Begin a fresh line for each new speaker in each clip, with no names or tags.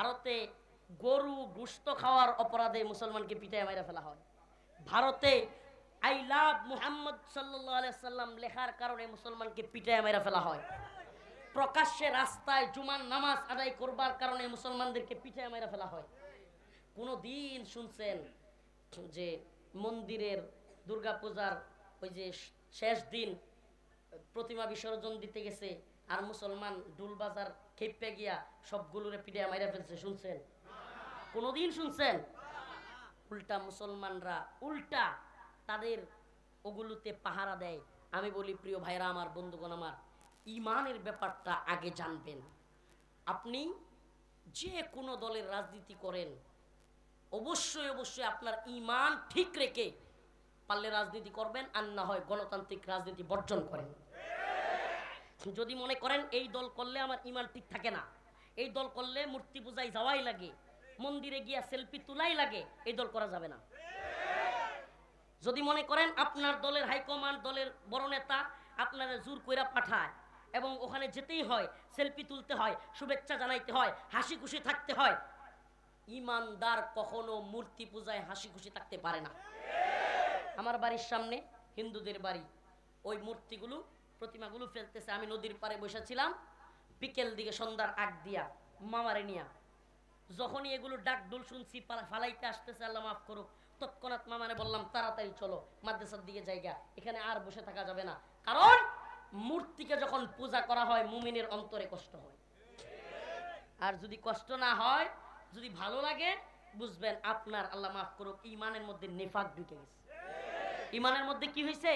ভারতে গরু গুস্ত খাওয়ার অপরাধে মুসলমানকে পিটায় মাইরা ফেলা হয়। ভারতে আই লাভ মুহাম্মদ সাল্লাম লেখার কারণে মুসলমানকে পিটায় মেরা ফেলা হয়। প্রকাশ্যে রাস্তায় জুমার নামাজ আদায় করবার কারণে মুসলমানদেরকে পিটায় মেরা ফেলা হয়। কোনো দিন শুনছেন যে মন্দিরের দুর্গাপূজার ওই যে শেষ দিন প্রতিমা বিসর্জন দিতে গেছে আর মুসলমান ডুলবাজার খেপে গিয়া সবগুলোরে পিঠে মাইরা ফেলছে, শুনছেন? কোনোদিন শুনছেন? উল্টা মুসলমানরা উল্টা তাদের ওগুলোতে পাহারা দেয়। আমি বলি, প্রিয় ভাইরা আমার, বন্ধুগণ আমার, ইমানের ব্যাপারটা আগে জানবেন। আপনি যে কোনো দলের রাজনীতি করেন, অবশ্যই অবশ্যই আপনার ইমান ঠিক রেখে পারলে রাজনীতি করবেন, আর না হয় গণতান্ত্রিক রাজনীতি বর্জন করেন। যদি মনে করেন এই দল করলে আমার ইমান ঠিক থাকে না, এই দল করলে মূর্তি পূজায় যাওয়াই লাগে, মন্দিরে গিয়া সেলফি তোলাই লাগে, এই দল করা যাবে না। যদি মনে করেন আপনার দলের হাইকমান্ড, দলের বড় নেতা আপনারা জোর কইরা পাঠায় এবং ওখানে যেতেই হয়, সেলফি তুলতে হয়, শুভেচ্ছা জানাইতে হয়, হাসি খুশি থাকতে হয়, ইমানদার কখনো মূর্তি পূজায় হাসি খুশি থাকতে পারে না। আমার বাড়ির সামনে হিন্দুদের বাড়ি, ওই মূর্তিগুলো প্রতিমাগুলো ফেলতেছে। আমি নদীর পাড়ে বসেছিলাম, বিকেল দিকে সন্ধ্যার আগ দিয়া মামারে নিয়া। যখনই এগুলো ডাক ডুল শুনছি ফালাইতে আসতেছে, আল্লাহ মাফ করুক। তৎক্ষণাৎ মামারে বললাম, তাড়াতাড়ি চলো, মাদ্রাসার দিকে জায়গা এখানে আর বসে থাকা যাবে না। কারণ মূর্তিকে যখন পূজা করা হয়, মুমিনের অন্তরে কষ্ট হয়। আর যদি কষ্ট না হয়, যদি ভালো লাগে, বুঝবেন আপনার, আল্লাহ মাফ করুক, ইমানের মধ্যে নেফাক ঢুকে গেছে। ইমানের মধ্যে কি হয়েছে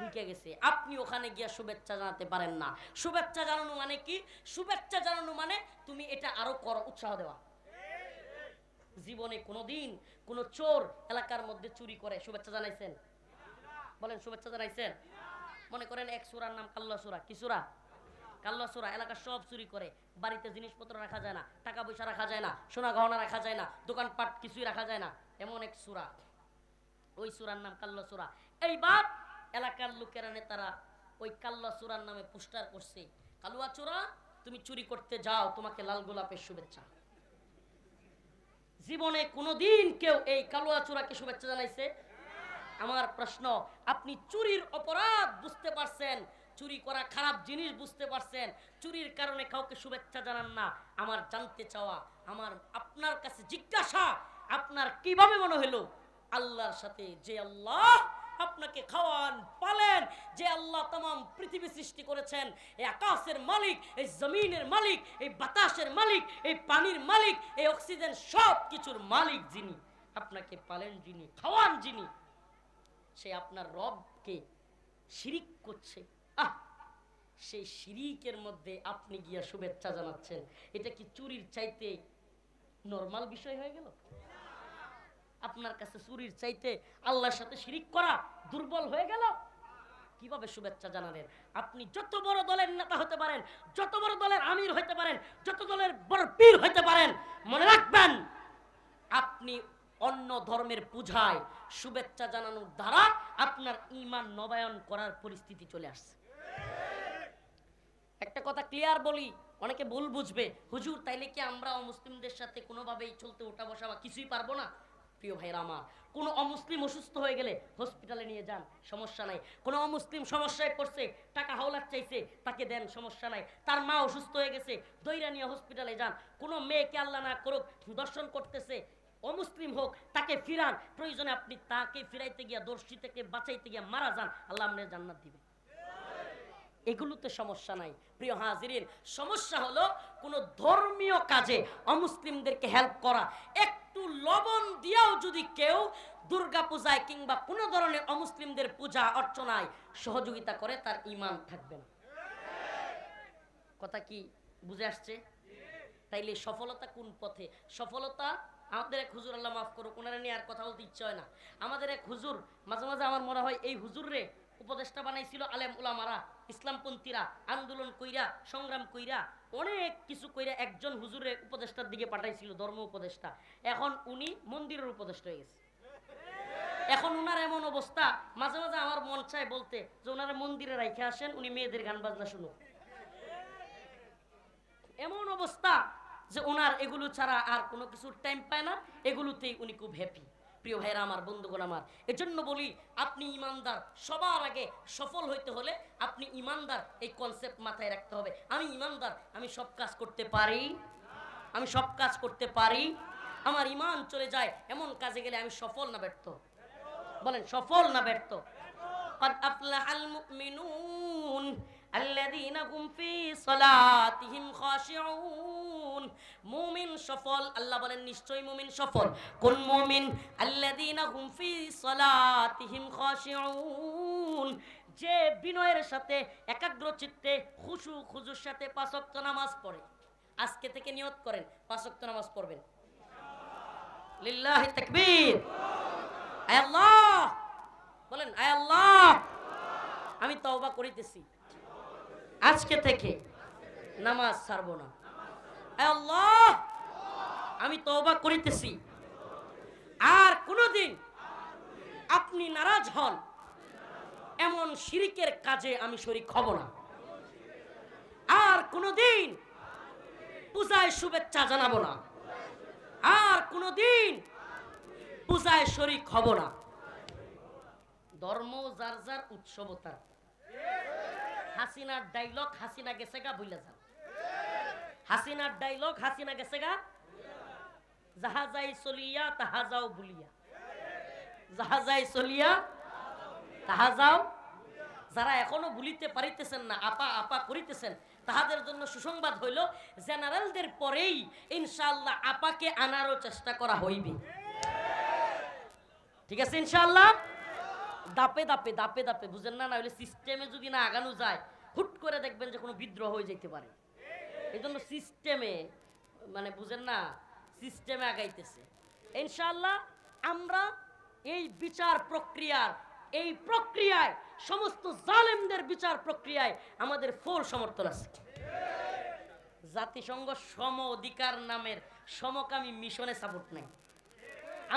ঢুকে গেছে। আপনি ওখানে গিয়া শুভেচ্ছা জানাতে পারেন না। শুভেচ্ছা জানানো মানে কি? শুভেচ্ছা জানানো মানে তুমি এটা আরও করো, উৎসাহ দেওয়া। জীবনে কোনোদিন কোনো চোর এলাকার মধ্যে চুরি করে, শুভেচ্ছা জানাইছেন? বলেন, শুভেচ্ছা জানাইছেন? মনে করেন এক সুরার নাম কাল্লা সুরা। কি সুরা? কাল্লা সুরা, এলাকার সব চুরি করে। বাড়িতে জিনিসপত্র রাখা যায় না, টাকা পয়সা রাখা যায় না, সোনা গহনা রাখা যায় না, দোকানপাট কিছুই রাখা যায় না। এমন এক সুরা। ওই সুরার নাম কাল্লা সুরা। এইবার এলাকার লোকেরা, নেতারা ওই কাল্লা সুরার নামে পোস্টার করছে, কালুয়া চোরা তুমি চুরি করতে যাও, তোমাকে লাল গোলাপের শুভেচ্ছা। জীবনে কোনোদিন কেউ এই কালুয়া চোরাকে শুভেচ্ছা জানাইছে? আমার প্রশ্ন, আপনি চুরির অপরাধ বুঝতে পারছেন? চুরি করা খারাপ জিনিস বুঝতে পারছেন? চুরির কারণে কাউকে শুভেচ্ছা জানান না। আমার জানতে চাওয়া, আমার আপনার কাছে জিজ্ঞাসা, আপনার কীভাবে মনে হলো? আল্লাহর সাথে যে আল্লাহ আপনাকে খাওয়ান, পালেন যে আল্লাহ তাম, পৃথিবী সৃষ্টি করেছেন। এই আকাশের মালিক, এই জমিনের মালিক, এই বাতাসের মালিক, এই পানির মালিক, এই অক্সিজেন সব কিছুর মালিক যিনি, আপনাকে পালেন যিনি, খাওয়ান যিনি, সে আপনার রবকে শিরিক করছে। আহ! সেই শিরিকের মধ্যে আপনি গিয়া শুভেচ্ছা জানাচ্ছেন। এটা কি চুরির চাইতে নর্মাল বিষয় হয়ে গেল? আপনার কাছে চুরির চাইতে আল্লাহর সাথে শিরিক করা দুর্বল হয়ে গেল? কীভাবে শুভেচ্ছা জানালেন আপনি যত বড় দলের নেতা হতে পারেন, যত বড় দলের আমির হতে পারেন, যত দলের বড় পীর হতে পারেন, মনে রাখবেন, আপনি অন্য ধর্মের পূজায় শুভেচ্ছা জানানোর দ্বারা আপনার ইমান নবায়ন করার পরিস্থিতি চলে আসছে। একটা কথা ক্লিয়ার বলি, অনেকে ভুল বুঝবে। হুজুর, তাইলে কি আমরা মুসলিমদের সাথে কোনোভাবেই চলতে ওঠা বসা বা কিছুই পারব না? প্রিয় ভাইরা আমার, কোনো অমুসলিম অসুস্থ হয়ে গেলে হসপিটালে নিয়ে যান, সমস্যা নাই। কোনো অমুসলিম সমস্যায় পড়ছে, টাকা হাওলার চাইছে, তাকে দেন, সমস্যা নাই। তার মা অসুস্থ হয়ে গেছে, দইরা নিয়ে হসপিটালে যান। কোনো মেয়েকে আল্লাহ না করুক, দর্শন করতেছে, অমুসলিম হোক, তাকে ফিরান। প্রয়োজনে আপনি তাকে ফিরাইতে গিয়া, দর্শী থেকে বাঁচাইতে গিয়া মারা যান, আল্লাহ আপনার জান্নাত দিবে। এগুলোতে সমস্যা নাই। প্রিয় হাজিরিন, সমস্যা হলো কোনো ধর্মীয় কাজে অমুসলিমদেরকে হেল্প করা। একটু লবণ দিয়েও যদি কেউ দুর্গা পূজায় কিংবা কোনো ধরনের অমুসলিমদের পূজা অর্চনায় সহযোগিতা করে, তার ইমান থাকবে না। কথা কি বুঝে আসছে? তাইলে সফলতা কোন পথে? সফলতা আমাদের এক হুজুর, আল্লাহ মাফ করুক ওনারা নিয়ে আর কথা বলতে ইচ্ছে হয় না। আমাদের এক হুজুর, মাঝে মাঝে আমার মনে হয়, এই হুজুর রে উপদেষ্টা বানাইছিল আলেম উলামারা, ইসলামপন্থীরা, আন্দোলন কইরা, সংগ্রাম কইরা, অনেক কিছু কইরা একজন হুজুরে উপদেষ্টার দিকে পাঠাইছিল, ধর্ম উপদেষ্টা। এখন উনি মন্দিরের উপদেষ্টা হয়ে গেছে। এখন উনার এমন অবস্থা, মাঝে মাঝে আমার মন চায় বলতে যে ওনারা মন্দিরে রাইখে আসেন, উনি মেয়েদের গান বাজনা শুনুক। এমন অবস্থা যে ওনার এগুলো ছাড়া আর কোনো কিছুর টাইম পায় না, এগুলোতেই উনি খুব হ্যাপি প্রিয় ভাইরা আমার বন্ধুগণ আমার এজন্য বলি আপনি ইমানদার সবার আগে সফল হইতে হলে আপনি ইমানদার এই কনসেপ্ট মাথায় রাখতে হবে আমি ইমানদার আমি সব কাজ করতে পারি আমি সব কাজ করতে পারি আমার ইমান চলে যায় এমন কাজে গেলে আমি সফল না ব্যর্থ বলেন সফল না ব্যর্থ قد أفلح المؤمنون الذين هم في صلاتهم خاشعون মুমিন সফল, আল্লাহ বলেন নিশ্চয়ই মুমিন সফল। কোন মুমিন? আল্লাযীনা হুম ফি সালাতিহিম খাশিউন। যে বিনয়ের সাথে একাগ্র চিত্তে খুশু খুজুর সাথে পাঁচ ওয়াক্ত নামাজ পড়ে। আজকে থেকে নিয়ত করেন, পাঁচ ওয়াক্ত নামাজ পড়বেন। লিল্লাহি তাকবীর। আল্লাহ! বলেন আল্লাহ! আমি তওবা করিতেছি। আজকে থেকে নামাজ ছাড়বো না। আল্লাহ! আমি তওবা করিতেছি। আর কোনোদিন আপনি নারাজ হন, এমন শিরিকের কাজে আমি শরিক হব না। আর কোনোদিন পূজায় শুভেচ্ছা জানাব না। আর কোনোদিন পূজায় শরিক হব না। ধর্ম যার যার উৎসবতার। হাসিনার ডাইলগ হাসিনা গেছে গা বুঝলে যান। হাসিনার ডাইলগ হাসিনা গেছে গা। জাহাজাই চলিয়া তাহা যাও বুলিয়া। জাহাজাই চলিয়া তাহা যাও যারা এখনও পারিতেছেন না, আপা আপা করিতেছেন, তাহাদের জন্য সুসংবাদ হইল, জেনারেলদের পরেই ইনশাআল্লাহ আপাকে আনারও চেষ্টা করা হইবে। ঠিক আছে ইনশাআল্লাহ? দাপে দাপে দাপে দাপে, বুঝেন না না হলে সিস্টেমে যদি না আগানো যায়, হুট করে দেখবেন যে কোনো বিদ্রোহ হয়ে যেতে পারে। এই জন্য সিস্টেমে মানে বুঝেন না সিস্টেমে আগাইতেছে। ইনশাআল্লাহ আমরা এই বিচার প্রক্রিয়ার, এই প্রক্রিয়ায়, সমস্ত জালেমদের বিচার প্রক্রিয়ায় আমাদের ফুল সমর্থন আছে। জাতিসংঘ সম অধিকার নামের সমকামী মিশনে সাপোর্ট নাই।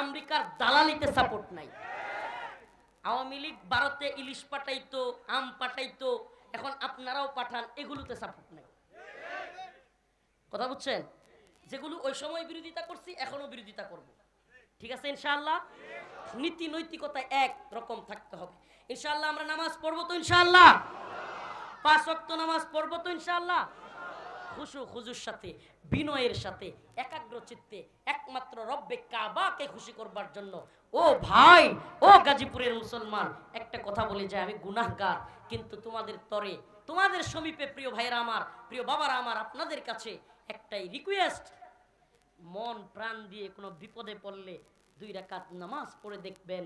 আমেরিকার দালালিতে সাপোর্ট নাই। আওয়ামী লীগ ভারতে ইলিশ পাঠাইতো, আম পাঠাইতো, এখন আপনারাও পাঠান, এগুলোতে সাপোর্ট নাই। কথা বুঝছেন? যেগুলো ওই সময় বিরোধিতা করছি এখনও বিরোধিতা করব। ঠিক আছে, ইনশাআল্লাহ? নীতি নৈতিকতা এক রকম থাকতে হবে। ইনশাআল্লাহ আমরা নামাজ পড়ব তো ইনশাআল্লাহ? পাঁচ ওয়াক্ত নামাজ পড়ব তো ইনশাআল্লাহ? খুশু খুজুর সাথে, বিনয়ের সাথে, একাগ্র চিত্তে, একমাত্র রব্বে কাবাকে খুশি করবার জন্য। ও ভাই, ও গাজীপুরের মুসলমান, একটা কথা বলে যায়, আমি গুনাহগার, কিন্তু তোমাদের তরে, তোমাদের সমীপে প্রিয় ভাইয়েরা আমার, প্রিয় বাবারা আমার, আপনাদের কাছে একটাই রিকোয়েস্ট মন প্রাণ দিয়ে কোনো বিপদে পড়লে দুই রাকাত নামাজ পড়ে দেখবেন।